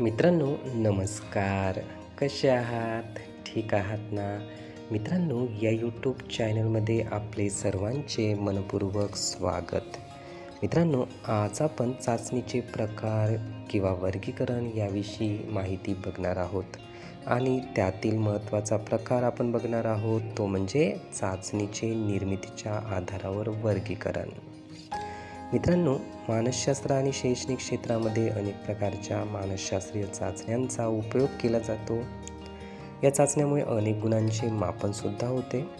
मित्रांनो नमस्कार. कसे आहात? ठीक आहात ना? मित्रांनो या यूट्यूब चॅनलमध्ये आपले सर्वांचे मनपूर्वक स्वागत. मित्रांनो आज आपण चाचणीचे प्रकार किंवा वर्गीकरण याविषयी माहिती बघणार आहोत. आणि त्यातील महत्त्वाचा प्रकार आपण बघणार आहोत तो म्हणजे चाचणीचे निर्मितीच्या आधारावर वर्गीकरण. मित्रांनो मानसशास्त्र आणि शैक्षणिक क्षेत्रामध्ये अनेक प्रकारच्या मानसशास्त्रीय चाचण्यांचा उपयोग केला जातो. या चाचण्यामुळे अनेक गुणांचे मापनसुद्धा होते.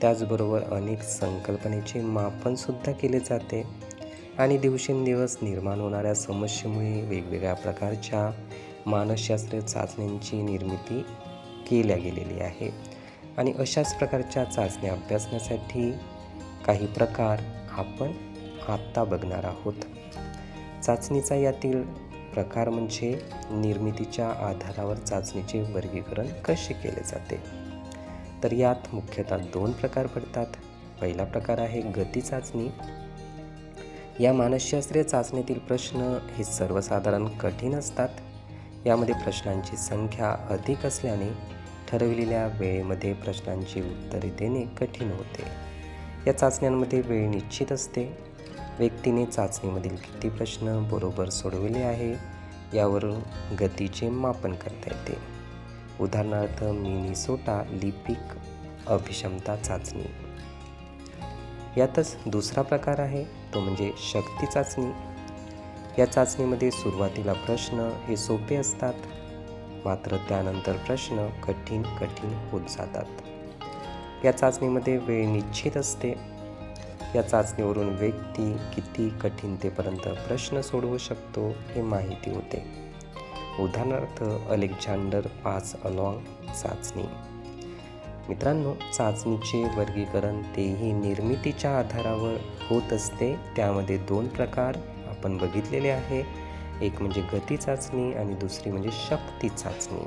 त्याचबरोबर अनेक संकल्पनेचे मापनसुद्धा केले जाते. आणि दिवसेंदिवस निर्माण होणाऱ्या समस्येमुळे वेगवेगळ्या प्रकारच्या मानसशास्त्रीय चाचण्यांची निर्मिती केल्या गेलेली आहे. आणि अशाच प्रकारच्या चाचण्या अभ्यासण्यासाठी काही प्रकार आपण आत्ता बघणार आहोत. चाचणीचा यातील प्रकार म्हणजे निर्मितीच्या आधारावर चाचणीचे वर्गीकरण कसे केले जाते? तर यात मुख्यतः दोन प्रकार पडतात. पहिला प्रकार आहे गती चाचणी. या मानसशास्त्रीय चाचणीतील प्रश्न हे सर्वसाधारण कठीण असतात. यामध्ये प्रश्नांची संख्या अधिक असल्याने ठरविलेल्या वेळेमध्ये प्रश्नांची उत्तरे देणे कठीण होते. या चाचण्यांमध्ये वेळ निश्चित असते. व्यक्तीने चाचणीमधील किती प्रश्न बरोबर सोडविले आहे यावरून गतीचे मापन करता येते. उदाहरणार्थ मिनिसोटा लिपिक अभिक्षमता चाचणी. यातच दुसरा प्रकार आहे तो म्हणजे शक्ती चाचणी. या चाचणीमध्ये सुरुवातीला प्रश्न हे सोपे असतात मात्र त्यानंतर प्रश्न कठीण कठीण होत जातात. या चाचणीमध्ये वेळ निश्चित असते या चाचणीवरून व्यक्ती किती कठीणतेपर्यंत प्रश्न सोडवू शकतो हे माहिती होते. उदाहरणार्थ अलेक्झांडर पास अलॉंग चाचणी. मित्रांनो चाचणीचे वर्गीकरण तेही निर्मितीच्या आधारावर होत असते. त्यामध्ये दोन प्रकार आपण बघितलेले आहे. एक म्हणजे गती चाचणी आणि दुसरी म्हणजे शक्ती चाचणी.